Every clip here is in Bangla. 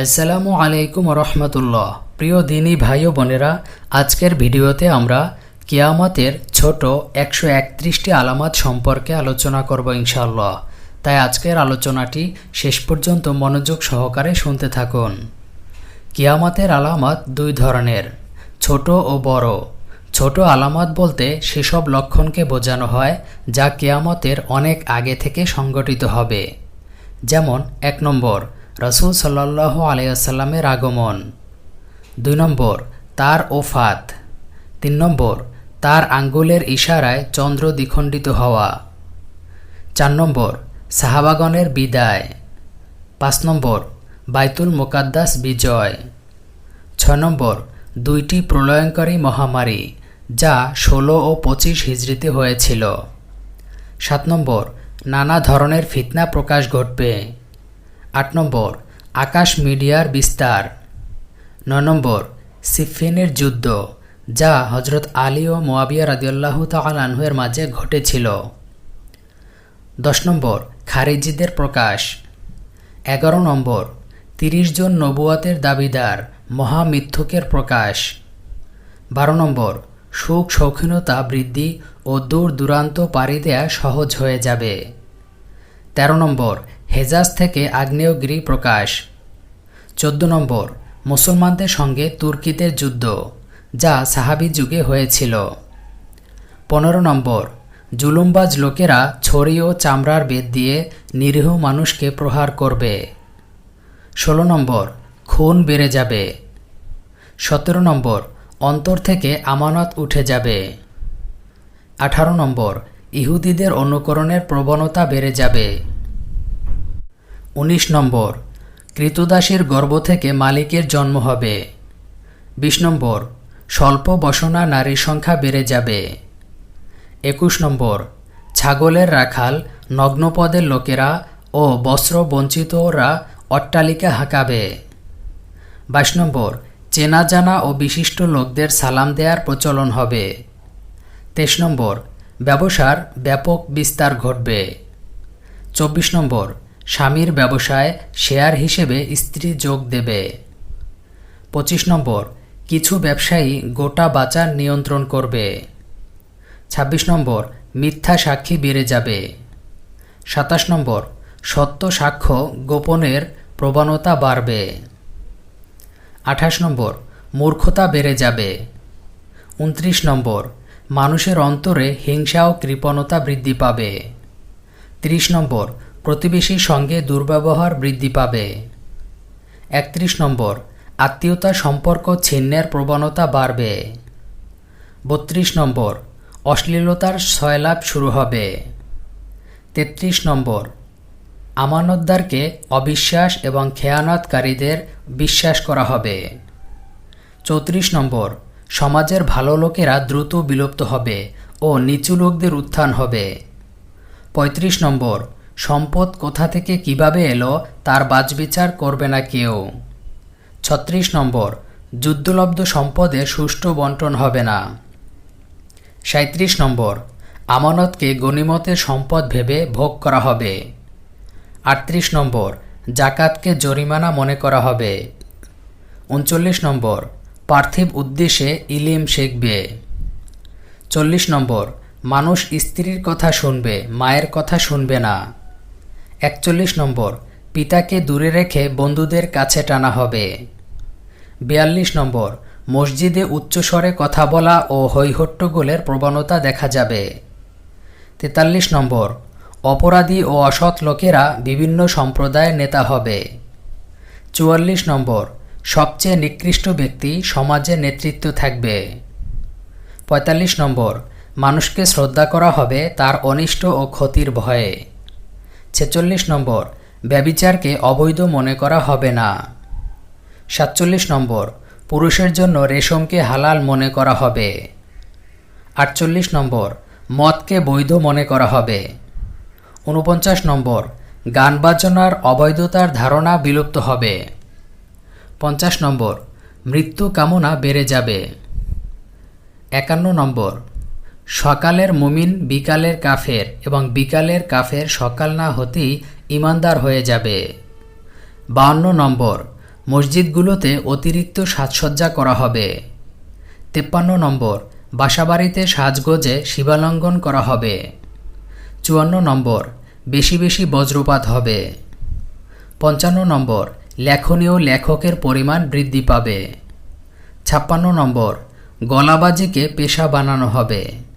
আসসালামু আলাইকুম রহমতুল্লাহ প্রিয় দিনী ভাই ও বোনেরা, আজকের ভিডিওতে আমরা কিয়ামতের ছোট একশো একত্রিশটি আলামত সম্পর্কে আলোচনা করব ইনশাল্লাহ তাই আজকের আলোচনাটি শেষ পর্যন্ত মনোযোগ সহকারে শুনতে থাকুন। কিয়ামতের আলামত দুই ধরনের, ছোট ও বড়। ছোট আলামত বলতে সেসব লক্ষণকে বোঝানো হয় যা কেয়ামতের অনেক আগে থেকে সংগঠিত হবে। যেমন, এক নম্বর রসুল সাল্লাহ আলিয়াসাল্লামের আগমন। দুই নম্বর, তার ওফাত। তিন নম্বর, তার আঙ্গুলের ইশারায় চন্দ্র দ্বিখণ্ডিত হওয়া। চার নম্বর, সাহাবাগণের বিদায়। পাঁচ নম্বর, বাইতুল মোকাদ্দাস বিজয়। ছয় নম্বর, দুইটি প্রলয়ঙ্কারী মহামারী, যা ষোলো ও পঁচিশ হিজড়িতে হয়েছিল। সাত নম্বর, নানা ধরনের ফিতনা প্রকাশ ঘটবে। আট নম্বর, আকাশ মিডিয়ার বিস্তার। নয় নম্বর, সিফিনের যুদ্ধ, যা হজরত আলী ও মোয়াবিয়া রাদিউল্লাহ তালানহুয়ের মাঝে ঘটেছিল। দশ নম্বর, খারিজিদের প্রকাশ। এগারো নম্বর, তিরিশ জন নবুয়াতের দাবিদার মহামিথ্যকের প্রকাশ। বারো নম্বর, সুখ, শৌখিনতা বৃদ্ধি ও দূর দূরান্ত পাড়ি দেয়া সহজ হয়ে যাবে। তেরো নম্বর হেজাজ থেকে আগ্নেয়গিরি প্রকাশ। চোদ্দ নম্বর, মুসলমানদের সঙ্গে তুর্কিদের যুদ্ধ, যা সাহাবি যুগে হয়েছিল। পনেরো নম্বর, জুলুমবাজ লোকেরা ছড়ি ও চামড়ার বেদ দিয়ে নিরীহ মানুষকে প্রহার করবে। ষোলো নম্বর, খুন বেড়ে যাবে। সতেরো নম্বর, অন্তর থেকে আমানত উঠে যাবে। আঠারো নম্বর, ইহুদিদের অনুকরণের প্রবণতা বেড়ে যাবে। উনিশ নম্বর কৃতদাসীর গর্ভ থেকে মালিকের জন্ম হবে। বিশ নম্বর, স্বল্প বসনা নারীর সংখ্যা বেড়ে যাবে। একুশ নম্বর, ছাগলের রাখাল নগ্নপদের লোকেরা ও বস্ত্র বঞ্চিতরা অট্টালিকা হাঁকাবে। বাইশ নম্বর, চেনা জানা ও বিশিষ্ট লোকদের সালাম দেওয়ার প্রচলন হবে। তেইশ নম্বর, ব্যবসার ব্যাপক বিস্তার ঘটবে। চব্বিশ নম্বর স্বামীর ব্যবসায় শেয়ার হিসেবে স্ত্রী যোগ দেবে। পঁচিশ নম্বর, কিছু ব্যবসায়ী গোটা বাজার নিয়ন্ত্রণ করবে। ২৬ নম্বর, মিথ্যা সাক্ষী বেড়ে যাবে। সাতাশ নম্বর, সত্য সাক্ষ্য গোপনের প্রবণতা বাড়বে। আঠাশ নম্বর, মূর্খতা বেড়ে যাবে। উনত্রিশ নম্বর, মানুষের অন্তরে হিংসা ও কৃপণতা বৃদ্ধি পাবে। ৩০ নম্বর প্রতিবেশীর সঙ্গে দুর্ব্যবহার বৃদ্ধি পাবে। একত্রিশ নম্বর, আত্মীয়তা সম্পর্ক ছিন্নের প্রবণতা বাড়বে। বত্রিশ নম্বর, অশ্লীলতার সয়লাভ শুরু হবে। তেত্রিশ নম্বর, আমানতদারকে অবিশ্বাস এবং খেয়ানতকারীদের বিশ্বাস করা হবে। চৌত্রিশ নম্বর, সমাজের ভালো লোকেরা দ্রুত বিলুপ্ত হবে ও নিচু লোকদের উত্থান হবে। ৩৫ নম্বর সম্পদ কোথা থেকে কীভাবে এলো, তার বাজবিচার করবে না কেউ। ছত্রিশ নম্বর, যুদ্ধলব্ধ সম্পদের সুষ্ঠু বন্টন হবে না। সাঁত্রিশ নম্বর, আমানতকে গণিমতের সম্পদ ভেবে ভোগ করা হবে। আটত্রিশ নম্বর, জাকাতকে জরিমানা মনে করা হবে। উনচল্লিশ নম্বর, পার্থিব উদ্দেশ্যে ইলিম শিখবে। চল্লিশ নম্বর, মানুষ স্ত্রীর কথা শুনবে, মায়ের কথা শুনবে না। একচল্লিশ নম্বর, পিতাকে দূরে রেখে বন্ধুদের কাছে টানা হবে। বিয়াল্লিশ নম্বর, মসজিদে উচ্চস্বরে কথা বলা ও হৈহট্টগোলের প্রবণতা দেখা যাবে। তেতাল্লিশ নম্বর, অপরাধী ও অসৎ লোকেরা বিভিন্ন সম্প্রদায়ের নেতা হবে। চুয়াল্লিশ নম্বর, সবচেয়ে নিকৃষ্ট ব্যক্তি সমাজে নেতৃত্ব থাকবে। পঁয়তাল্লিশ নম্বর, মানুষকে শ্রদ্ধা করা হবে তার অনিষ্ট ও ক্ষতির ভয়ে। ছেচল্লিশ নম্বর ব্যবিচারকে অবৈধ মনে করা হবে না। সাতচল্লিশ নম্বর, পুরুষের জন্য রেশমকে হালাল মনে করা হবে। আটচল্লিশ নম্বর, মদকে বৈধ মনে করা হবে। উনপঞ্চাশ নম্বর, গান বাজনার অবৈধতার ধারণা বিলুপ্ত হবে। পঞ্চাশ নম্বর, মৃত্যু কামনা বেড়ে যাবে। একান্ন নম্বর সকালের মুমিন বিকালের কাফের এবং বিকালের কাফের সকাল না হতেই ইমানদার হয়ে যাবে। বাহান্ন নম্বর, মসজিদগুলোতে অতিরিক্ত সাজসজ্জা করা হবে। তেপ্পান্ন নম্বর, বাসাবাড়িতে সাজগোজে শিবালঙ্ঘন করা হবে। চুয়ান্ন নম্বর, বেশি বেশি বজ্রপাত হবে। পঞ্চান্ন নম্বর, লেখনীয় লেখকের পরিমাণ বৃদ্ধি পাবে। ছাপ্পান্ন নম্বর, গলাবাজিকে পেশা বানানো হবে।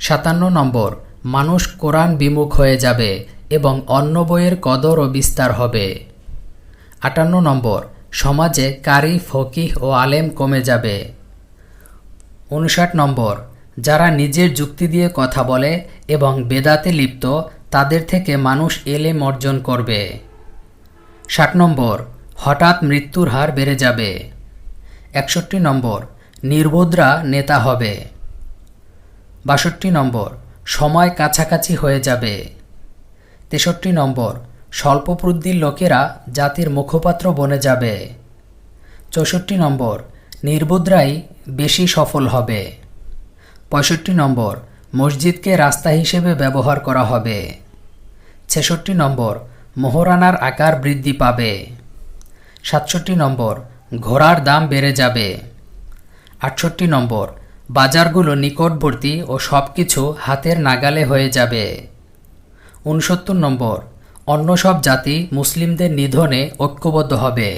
সাতান্ন নম্বর, মানুষ কোরআন বিমুখ হয়ে যাবে এবং অন্য বইয়ের কদর ও বিস্তার হবে। আটান্ন নম্বর, সমাজে কারি, ফকিহ ও আলেম কমে যাবে। উনষাট নম্বর, যারা নিজের যুক্তি দিয়ে কথা বলে এবং বেদাতে লিপ্ত, তাদের থেকে মানুষ এলেম অর্জন করবে। ষাট নম্বর, হঠাৎ মৃত্যুর হার বেড়ে যাবে। একষট্টি নম্বর, নির্বোধরা নেতা হবে। বাষট্টি নম্বর, সময় কাছাকাছি হয়ে যাবে। তেষট্টি নম্বর স্বল্পপ্রুদ্ধির লোকেরা জাতির মুখপাত্র বনে যাবে। চৌষট্টি নম্বর, নির্বুদ্রাই বেশি সফল হবে। পঁয়ষট্টি নম্বর, মসজিদকে রাস্তা হিসেবে ব্যবহার করা হবে। ছেষট্টি নম্বর, মোহরানার আকার বৃদ্ধি পাবে। সাতষট্টি নম্বর, ঘোড়ার দাম বেড়ে যাবে। আটষট্টি নম্বর বাজারগুলো নিকটবর্তী ও সব কিছু হাতের নাগালে হয়ে যাবে। উনসত্তর নম্বর, অন্য সব জাতি মুসলিমদের নিধনে ঐক্যবদ্ধ হবে।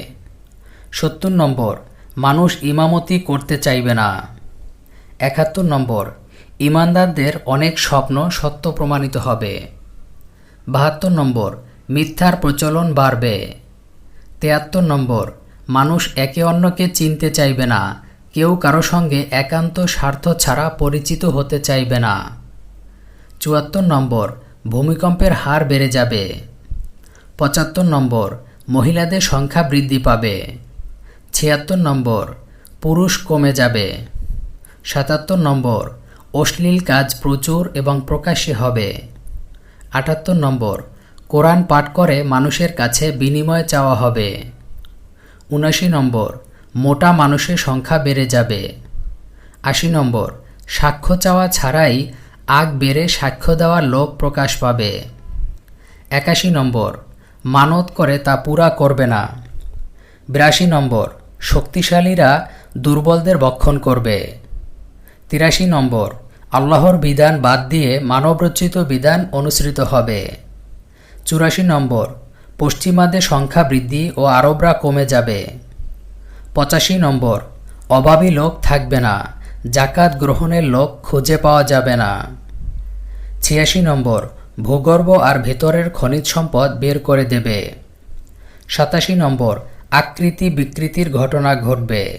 সত্তর নম্বর, মানুষ ইমামতি করতে চাইবে না। একাত্তর নম্বর, ইমানদারদের অনেক স্বপ্ন সত্য প্রমাণিত হবে। বাহাত্তর নম্বর, মিথ্যার প্রচলন বাড়বে। তেয়াত্তর নম্বর, মানুষ একে অন্যকে চিনতে চাইবে না কেউ কারও সঙ্গে একান্ত স্বার্থ ছাড়া পরিচিত হতে চাইবে না। চুয়াত্তর নম্বর, ভূমিকম্পের হার বেড়ে যাবে। পঁচাত্তর নম্বর, মহিলাদের সংখ্যা বৃদ্ধি পাবে। ছিয়াত্তর নম্বর, পুরুষ কমে যাবে। সাতাত্তর নম্বর, অশ্লীল কাজ প্রচুর এবং প্রকাশ্যে হবে। আটাত্তর নম্বর, কোরআন পাঠ করে মানুষের কাছে বিনিময় চাওয়া হবে। উনাশি নম্বর মোটা মানুষের সংখ্যা বেড়ে যাবে। আশি নম্বর, সাক্ষ্য চাওয়া ছাড়াই আগ বেড়ে সাক্ষ্য দেওয়ার লোক প্রকাশ পাবে। একাশি নম্বর, মানত করে তা পুরা করবে না। বিরাশি নম্বর, শক্তিশালীরা দুর্বলদের বক্ষণ করবে। তিরাশি নম্বর, আল্লাহর বিধান বাদ দিয়ে মানবরচিত বিধান অনুসৃত হবে। চুরাশি নম্বর, পশ্চিমাদের সংখ্যা বৃদ্ধি ও আরবরা কমে যাবে। পঁচাশি নম্বর। অভাবী লোক থাকবে না। জাকাত গ্রহণের লোক খুঁজে পাওয়া যাবে না। ছিয়াশি নম্বর। ভূগর্ভ আর ভেতরের খনিজ সম্পদ বের করে দেবে। সাতাশি নম্বর। আকৃতি বিকৃতির ঘটনা ঘটবে।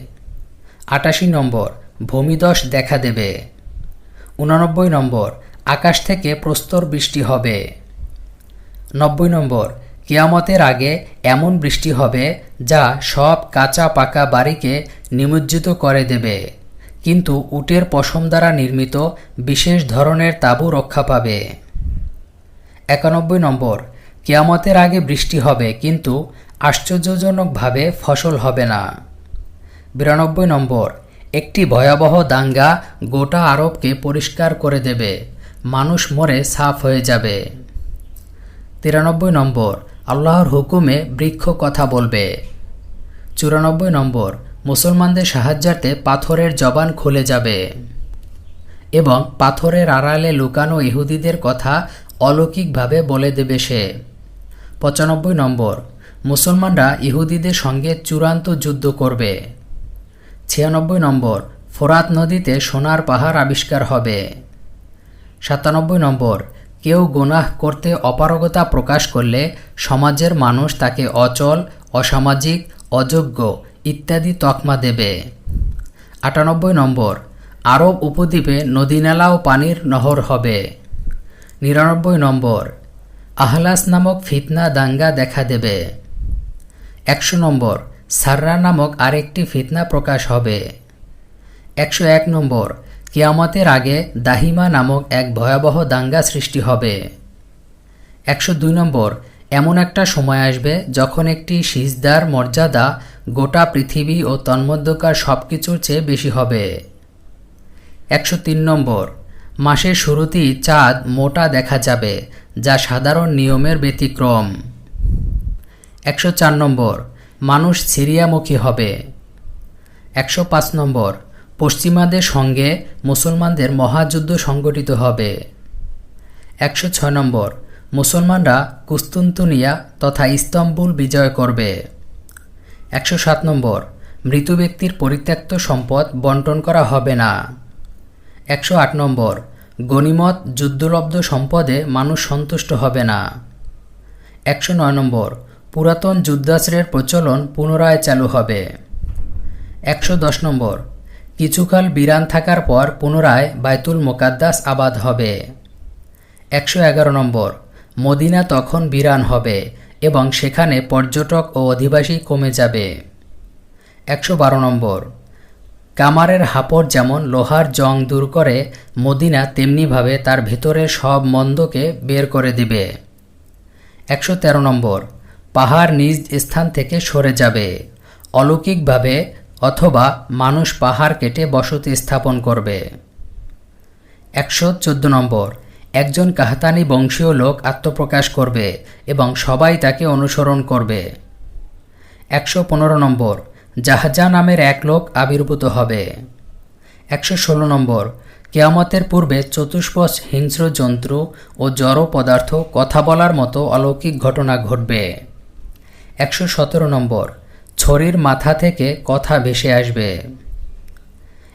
আটাশি নম্বর। ভূমিদশ দেখা দেবে। উননব্বই নম্বর। আকাশ থেকে প্রস্তর বৃষ্টি হবে। নব্বই নম্বর। কিয়ামতের আগে এমন বৃষ্টি হবে যা সব কাঁচা পাকা বাড়িকে নিমজ্জিত করে দেবে। কিন্তু উটের পশম দ্বারা নির্মিত বিশেষ ধরনের তাঁবু রক্ষা পাবে। একানব্বই নম্বর, কিয়ামতের আগে বৃষ্টি হবে, কিন্তু আশ্চর্যজনকভাবে ফসল হবে না। বিরানব্বই নম্বর, একটি ভয়াবহ দাঙ্গা গোটা আরবকে পরিষ্কার করে দেবে। মানুষ মরে সাফ হয়ে যাবে। তিরানব্বই নম্বর আল্লাহর হুকুমে বৃক্ষ কথা বলবে। চুরানব্বই নম্বর, মুসলমানদের সাহায্যার্থে পাথরের জবান খুলে যাবে। এবং পাথরের আড়ালে লুকানো ইহুদিদের কথা অলৌকিকভাবে বলে দেবে সে। পঁচানব্বই নম্বর, মুসলমানরা ইহুদিদের সঙ্গে চূড়ান্ত যুদ্ধ করবে। ছিয়ানব্বই নম্বর, ফোরাত নদীতে সোনার পাহাড় আবিষ্কার হবে। সাতানব্বই নম্বর কেউ গুনাহ করতে অপারগতা প্রকাশ করলে সমাজের মানুষ তাকে অচল, অসামাজিক, অযোগ্য ইত্যাদি তকমা দেবে। আটানব্বই নম্বর, আরব উপদ্বীপে নদীনালা ও পানির নহর হবে। নিরানব্বই নম্বর, আহলাস নামক ফিতনা দাঙ্গা দেখা দেবে। একশো নম্বর, সাররা নামক আরেকটি ফিতনা প্রকাশ হবে। একশো এক নম্বর কিয়ামতের আগে দাহিমা নামক এক ভয়াবহ দাঙ্গা সৃষ্টি হবে। একশো দুই নম্বর, এমন একটা সময় আসবে যখন একটি সিজদার মর্যাদা গোটা পৃথিবী ও তন্মধ্যকার সব কিছুর চেয়ে বেশি হবে। একশো তিন নম্বর, মাসের শুরুতেই চাঁদ মোটা দেখা যাবে, যা সাধারণ নিয়মের ব্যতিক্রম। একশো চার নম্বর, মানুষ সিরিয়ামুখী হবে। একশো পাঁচ নম্বর পশ্চিমাদের সঙ্গে মুসলমানদের মহাযুদ্ধ সংগঠিত হবে। একশো ছয় নম্বর, মুসলমানরা কুস্তুন্তুনিয়া তথা ইস্তাম্বুল বিজয় করবে। একশো সাত নম্বর, মৃত ব্যক্তির পরিত্যক্ত সম্পদ বন্টন করা হবে না। একশো আট নম্বর গনিমত যুদ্ধলব্ধ সম্পদে মানুষ সন্তুষ্ট হবে না। একশো নয় নম্বর, পুরাতন যুদ্ধাশ্রের প্রচলন পুনরায় চালু হবে। একশো দশ নম্বর কিছুকাল বিরান থাকার পর পুনরায় বাইতুল মোকাদ্দাস আবাদ হবে। একশো এগারো নম্বর, মদিনা তখন বিরান হবে এবং সেখানে পর্যটক ও অধিবাসী কমে যাবে। একশো বারো নম্বর, কামারের হাপড় যেমন লোহার জং দূর করে, মদিনা তেমনিভাবে তার ভেতরের সব মন্দকে বের করে দিবে। একশো তেরো নম্বর, পাহাড় নিজ স্থান থেকে সরে যাবে। অলৌকিকভাবে অথবা মানুষ পাহাড় কেটে বসতি স্থাপন করবে। একশো চোদ্দ নম্বর, একজন কাহতানি বংশীয় লোক আত্মপ্রকাশ করবে এবং সবাই তাকে অনুসরণ করবে। একশো পনেরো নম্বর, জাহাজা নামের এক লোক আবির্ভূত হবে। একশো ষোলো নম্বর, কেয়ামতের পূর্বে চতুষ্পশ হিংস্র জন্তু ও জড় পদার্থ কথা বলার মতো অলৌকিক ঘটনা ঘটবে। একশো সতেরো নম্বর ছড়ির মাথা থেকে কথা ভেসে আসবে।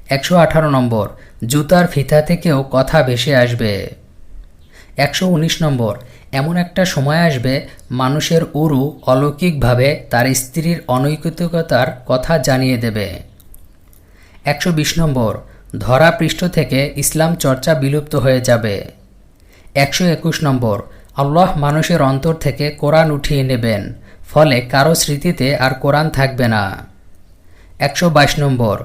একশো আঠারো নম্বর, জুতার ফিতা থেকেও কথা ভেসে আসবে। একশো উনিশ নম্বর, এমন একটা সময় আসবে, মানুষের উরু অলৌকিকভাবে তার স্ত্রীর অনৈতিকতার কথা জানিয়ে দেবে। একশো বিশ নম্বর ধরা পৃষ্ঠ থেকে ইসলাম চর্চা বিলুপ্ত হয়ে যাবে। একশো একুশ নম্বর, আল্লাহ মানুষের অন্তর থেকে কোরআন উঠিয়ে নেবেন। ফলে কারও স্মৃতিতে আর কোরআন থাকবে না। একশো বাইশ নম্বর,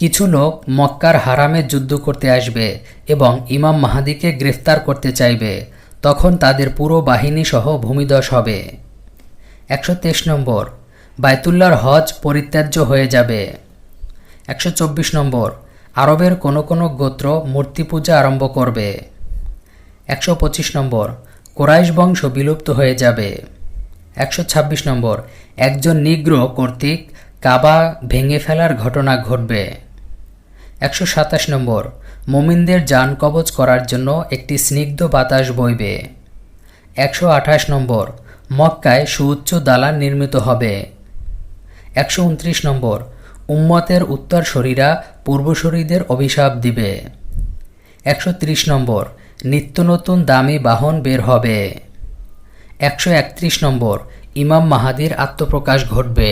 কিছু লোক মক্কার হারামে যুদ্ধ করতে আসবে এবং ইমাম মাহাদিকে গ্রেফতার করতে চাইবে। তখন তাদের পুরো বাহিনী সহ ভূমিদশ হবে। একশো তেইশ নম্বর বায়তুল্লার হজ পরিত্যাজ্য হয়ে যাবে। একশো চব্বিশ নম্বর, আরবের কোনো কোনো গোত্র মূর্তি পূজা আরম্ভ করবে। একশো পঁচিশ নম্বর, কোরাইশ বংশ বিলুপ্ত হয়ে যাবে। একশো ছাব্বিশ নম্বর, একজন নিগ্র কর্তৃক কাবা ভেঙে ফেলার ঘটনা ঘটবে। একশো সাতাশ নম্বর, মোমিনদের যান কবচ করার জন্য একটি স্নিগ্ধ বাতাস বইবে। একশো আঠাশ নম্বর, মক্কায় সুউচ্চ দালান নির্মিত হবে। একশো উনত্রিশ নম্বর, উম্মতের উত্তরসরীরা পূর্বসরীদের অভিশাপ দিবে। একশো ত্রিশ নম্বর, নিত্য নতুন দামি বাহন বের হবে। একশো একত্রিশ নম্বর ইমাম মাহাদির আত্মপ্রকাশ ঘটবে।